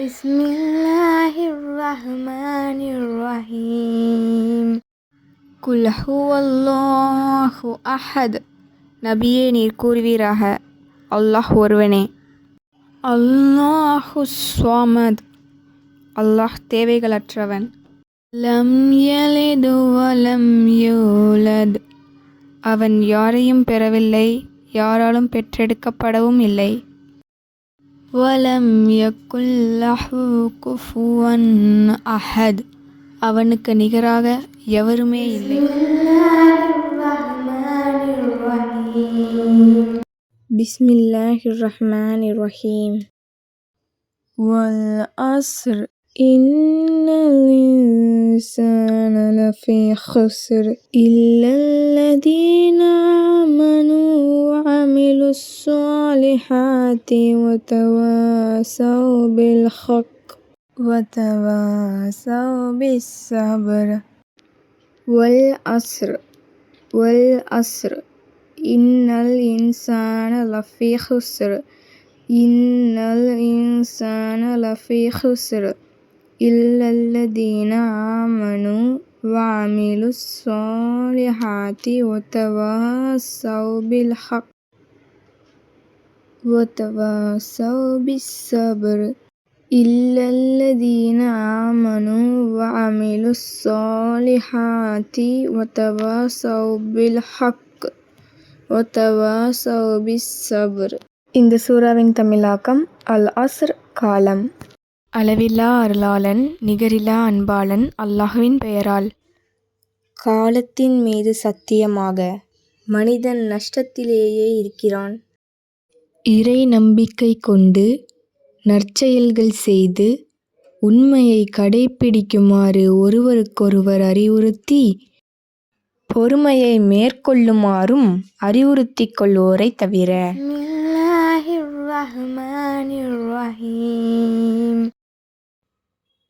بسم الله الرحمن الرحيم குல் ஹுவல்லாஹு அஹத் நபியே நீர் கூறுவீராக அல்லாஹ் ஒருவனே அல்லாஹு ஸ்வாமத் அல்லாஹ் தேவைகளற்றவன் லம் யலிது வலம் யூலத் அவன் யாரையும் பெறவில்லை யாராலும் பெற்றெடுக்கப்படவும் இல்லை வலம் யக்குல்லஹு குஃபுவன் அஹத். அவனுக்கு நிகராக எவருமே இல்லை. பிஸ்மில்லாஹி ரஹ்மான் ரஹீம் வல் அஸ்ர். இன்னல் இன்சான في خسر إلا الذين آمنوا وعملوا الصالحات وتواسوا بالحق وتواسوا بالصبر والأسر والأسر إن الإنسان لفي خسر. إن الإنسان لفي خسر. إلا الذين آمنوا وعملوا الصالحات وتواصوا بالحق وتواصوا بالصبر إلا الذين آمنوا وعملوا الصالحات وتواصوا بالحق وتواصوا بالصبر இந்த சூறாவின் தமிழாக்கம் அல் அஸ்ர் காலம் அளவில்லா அருளாளன் நிகரில்லா அன்பாளன் அல்லாஹுவின் பெயரால். காலத்தின் மீது சத்தியமாக மனிதன் நஷ்டத்திலேயே இருக்கிறான். இறை நம்பிக்கை கொண்டு நற்செயல்கள் செய்து உண்மையை கடைப்பிடிக்குமாறு ஒருவருக்கொருவர் அறிவுறுத்தி பொறுமையை மேற்கொள்ளுமாறும் அறிவுறுத்திக் கொள்வோரை தவிர.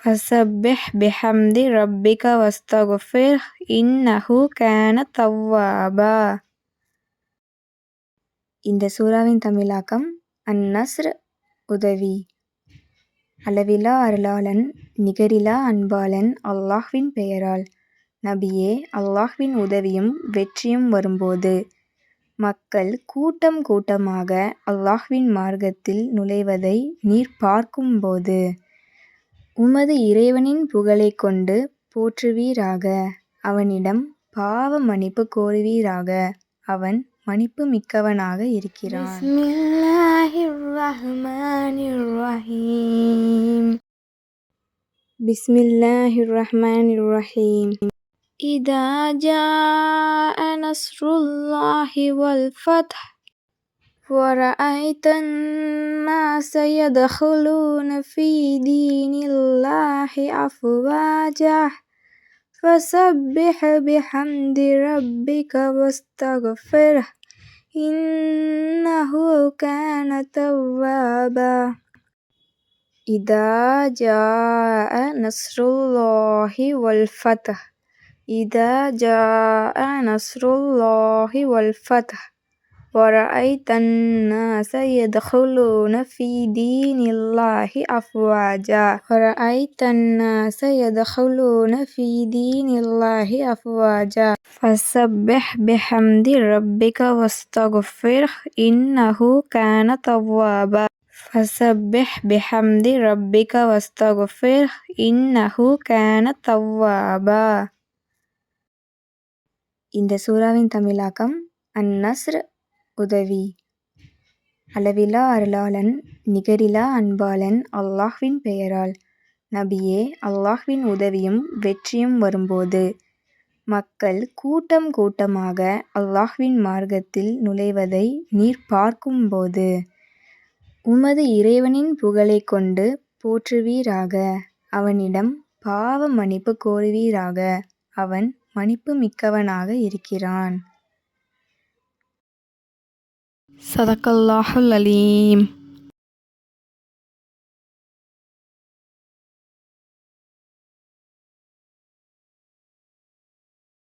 ஃபசப்பிஹ் பிஹம்தி ரப்பிக வஸ்தகுஃபிர் இன்னஹு கேன தவ்வாபா இந்த சூறாவின் தமிழாக்கம் அந்நஸ்ர் உதவி. அளவிலா அருளாளன் நிகரிலா அன்பாளன் அல்லாஹ்வின் பெயரால். நபியே அல்லாஹ்வின் உதவியும் வெற்றியும் வரும்போது. மக்கள் கூட்டம் கூட்டமாக அல்லாஹ்வின் மார்க்கத்தில் நுழைவதை நீர் பார்க்கும்போது. உமது இறைவனின் புகழைக் கொண்டு போற்றுவீராக. அவனிடம் பாவ மன்னிப்பு கோருவீராக. அவன் மன்னிப்பு மிக்கவனாக இருக்கிறான். பிஸ்மில்லாஹிர் ரஹ்மானிர் ரஹீம் இதா ஜா நஸ்ருல்லாஹி வல் ஃபத்ஹ் ورأيت الناس يدخلون في دين الله أفواجا. فسبح بحمد ربك واستغفره إنه كان توابا. إذا جاء نصر الله والفتح إذا جاء نصر الله والفتح ورأيت الناس يدخلون في دين الله أفواجا ورأيت الناس يدخلون في دين الله أفواجا فسبح بحمد ربك واستغفره إنه كان توابا ஃபஸப்பிஹ் பிஹம்தி ரப்பிக வஸ்தஃபிர்ஹ் இன்னஹு கான தவ்வாபா இந்த சூறாவின் தமிழாக்கம் அன்-நஸ்ர் உதவி. அளவிலா அருளாளன் நிகரிலா அன்பாளன் அல்லாஹ்வின் பெயரால். நபியே அல்லாஹ்வின் உதவியும் வெற்றியும் வரும்போது மக்கள் கூட்டம் கூட்டமாக அல்லாஹ்வின் மார்க்கத்தில் நுழைவதை நீர் பார்க்கும்போது உமது இறைவனின் புகழைக் கொண்டு போற்றுவீராக. அவனிடம் பாவ மன்னிப்பு கோருவீராக. அவன் மன்னிப்பு மிக்கவனாக இருக்கிறான். صدق الله العليم.